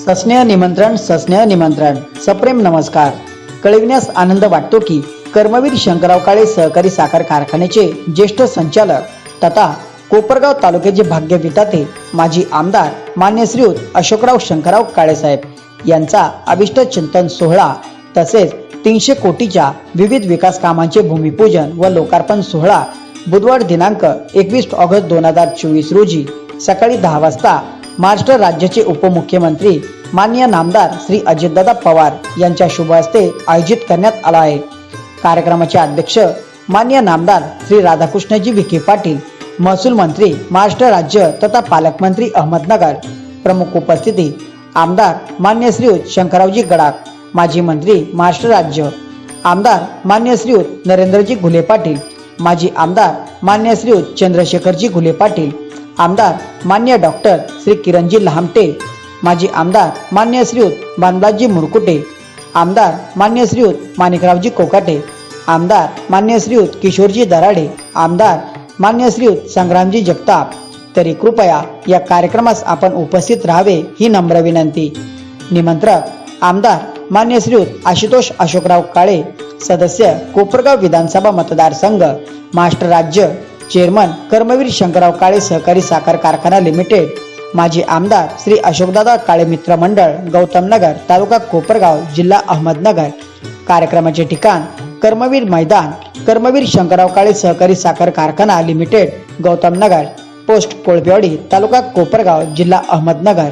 सस्नेह निमंत्रण सस्नेह निमंत्रण. सप्रेम नमस्कार. कळविण्यास आनंद वाटतो की कर्मवीर शंकरराव काळे सहकारी साखर कारखान्याचे ज्येष्ठ संचालक तथा कोपरगाव तालुक्याचे भाग्य विधाते माजी आमदार मान्य श्रीयुत अशोकराव शंकरराव काळेसाहेब यांचा अभिष्ट चिंतन सोहळा तसेच तीनशे कोटीच्या विविध विकास कामांचे भूमिपूजन व लोकार्पण सोहळा बुधवार दिनांक एकवीस ऑगस्ट दोन हजार चोवीस रोजी सकाळी दहा वाजता महाराष्ट्र राज्याचे उपमुख्यमंत्री मान्य नामदार श्री अजितदादा पवार यांच्या शुभ हस्ते आयोजित करण्यात आला आहे. कार्यक्रमाचे अध्यक्ष मान्य नामदार श्री राधाकृष्णजी विखे पाटील महसूल मंत्री महाराष्ट्र राज्य तथा पालकमंत्री अहमदनगर. प्रमुख उपस्थिती आमदार मान्य श्रीयुत शंकररावजी गडाख माजी मंत्री महाराष्ट्र राज्य. आमदार मान्य श्रीयुत नरेंद्रजी घुले पाटील माजी आमदार मान्य श्रीयुत चंद्रशेखरजी घुले पाटील आमदार मान्य डॉक्टर श्री किरणजी लहामटे माजी आमदार मान्य श्रीयुत बानबाजी मुरकुटे आमदार मान्य श्रीयुत माणिकरावजी कोकाटे आमदार मान्य श्रीयुत किशोरजी दराडे आमदार मान्य श्रीयुत संग्रामजी जगताप. तरी कृपया या कार्यक्रमास आपण उपस्थित राहावे ही नम्र विनंती. निमंत्रक आमदार मान्य श्रीयुत आशुतोष अशोकराव काळे सदस्य कोपरगाव विधानसभा मतदारसंघ महाराष्ट्र राज्य चेअरमन कर्मवीर शंकरराव काळे सहकारी साखर कारखाना लिमिटेड माजी आमदार श्री अशोकदादा काळे मित्र मंडळ गौतम नगर तालुका कोपरगाव जिल्हा अहमदनगर. कार्यक्रमाचे ठिकाण कर्मवीर मैदान कर्मवीर शंकरराव काळे सहकारी साखर कारखाना लिमिटेड गौतम नगर. पोस्ट कोळपेवाडी तालुका कोपरगाव जिल्हा अहमदनगर.